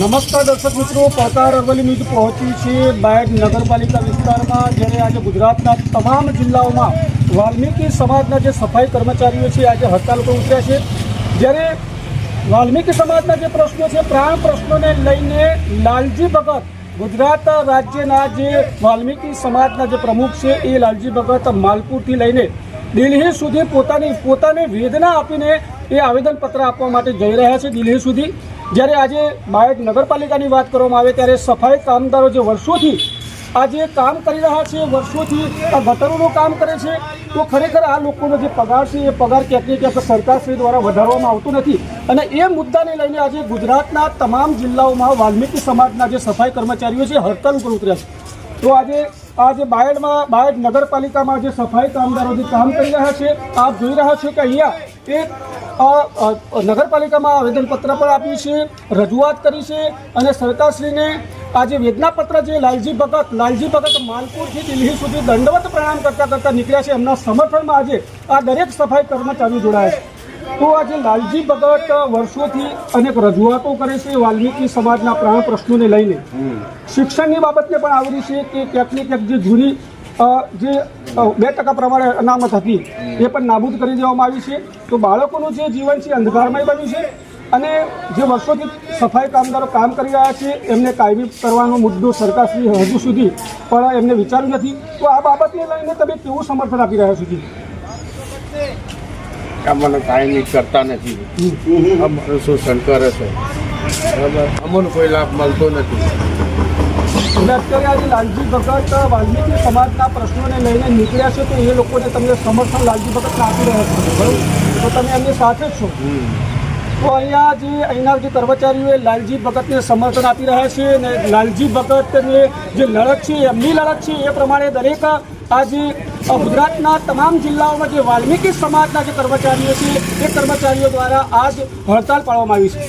નમસ્કાર દર્શક મિત્રો પડકાર અરવલ્લી ન્યૂઝ પહોંચ્યું છે બાયડ નગરપાલિકા વિસ્તારમાં, જ્યારે આજે ગુજરાતના તમામ જિલ્લાઓમાં વાલ્મીકી સમાજના જે સફાઈ કર્મચારીઓ છે, આજે હડતાલ પર ઉતર્યા છે. જ્યારે વાલ્મીકી સમાજના જે પ્રશ્નો છે, પ્રાણ પ્રશ્નોને લઈને લાલજી ભગત ગુજરાત રાજ્યના જે વાલ્મીકી સમાજના જે પ્રમુખ છે, એ લાલજી ભગત માલપુરથી લઈને દિલ્હી સુધી પોતાની પોતાની વેદના આપીને એ આવેદનપત્ર આપવા માટે જઈ રહ્યા છે દિલ્હી સુધી. જ્યારે આજે બાયડ નગરપાલિકાની વાત કરવામાં આવે ત્યારે સફાઈ કામદારો જે વર્ષોથી આજે કામ કરી રહ્યા છે, વર્ષોથી આ ગટરોનું કામ કરે છે, તો ખરેખર આ લોકોનો જે પગાર છે, એ પગાર ક્યાંક ને ક્યાંક સરકારશ્રી દ્વારા વધારવામાં આવતો નથી. અને એ મુદ્દાને લઈને આજે ગુજરાતના તમામ જિલ્લાઓમાં વાલ્મીકી સમાજના જે સફાઈ કર્મચારીઓ છે, હડતાલ ઉપર ઉતર્યા છે. તો આજે આજે બાયડમાં બાયડ નગરપાલિકામાં જે સફાઈ કામદારો જે કામ કરી રહ્યા છે આપ જોઈ રહ્યા છો કે અહીંયા અ, નગરપાલિકામાં આવેદનપત્ર પણ આપ્યું છે રજૂઆત કરી છે અને સરકારશ્રીને આજે વેદનાપત્ર જે લાલજી ભગત લાલજી ભગત માલપુરથી દિલ્હી સુધી દંડવત પ્રણામ કરતા કરતા નીકળ્યા છે. એમના સમર્થનમાં આજે આ દરેક સફાઈ કર્મચારીઓ જોડાયા છે. તો આજે લાલજી ભગત વર્ષોથી અનેક રજૂઆતો કરે છે વાલ્મીકી સમાજના પ્રાણ પ્રશ્નોને લઈને. શિક્ષણની બાબતને પણ આવરી છે કે ક્યાંક ને ક્યાંક જે જૂની જે બે ટકા પ્રમાણે અનામત હતી એ પણ નાબૂદ કરી દેવામાં આવી છે. તો બાળકોનું જે જીવન છે અંધકારમય બન્યું છે અને જે વર્ષોથી સફાઈ કામદારો કામ કરી રહ્યા છે એમને કાયમી કરવાનો મુદ્દો સરકારશ્રી હજુ સુધી પણ એમને વિચાર્યું નથી. તો આ બાબતને લઈને તમે કેવું સમર્થન આપી રહ્યા છો? જી કાંઈ નહીં કરતા નથી. શોષણ શંકર છે. બરાબર? અમને કોઈ લાભ મળતો નથી. અત્યારે આજે લાલજી ભગત વાલ્મીકી સમાજના પ્રશ્નોને લઈને નીકળ્યા છે તો એ લોકોને તમને સમર્થન લાલજી ભગત આપી રહ્યા છો. બરાબર? તો તમે એમની સાથે જ છો. તો અહીંયા જે અહીંના જે કર્મચારીઓ એ લાલજી ભગતને સમર્થન આપી રહ્યા છે અને લાલજી ભગતને જે લડત છે એમની લડત છે એ પ્રમાણે દરેક આજે ગુજરાતના તમામ જિલ્લાઓમાં જે વાલ્મીકી સમાજના જે કર્મચારીઓ છે, એ કર્મચારીઓ દ્વારા આજ હડતાલ પાડવામાં આવી છે.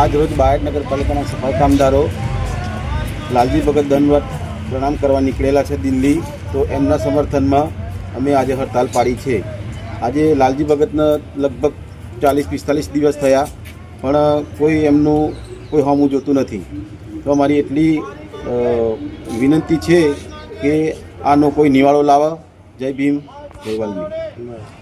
આજ રોજ બાયડ નગરપાલિકાના સફાઈ કામદારો લાલજી ભગત દંડવત પ્રણામ કરવા નીકળેલા છે દિલ્હી. તો એમના સમર્થનમાં અમે આજે હડતાલ પાડી છે. આજે લાલજી ભગતને લગભગ ચાલીસ, પિસ્તાલીસ દિવસ થયા, પણ કોઈ એમનું કોઈ હોમું જોતું નથી. તો અમારી એટલી વિનંતી છે કે આનો કોઈ નિવાળો લાવે. જય ભીમ જય વાલ્મીકી.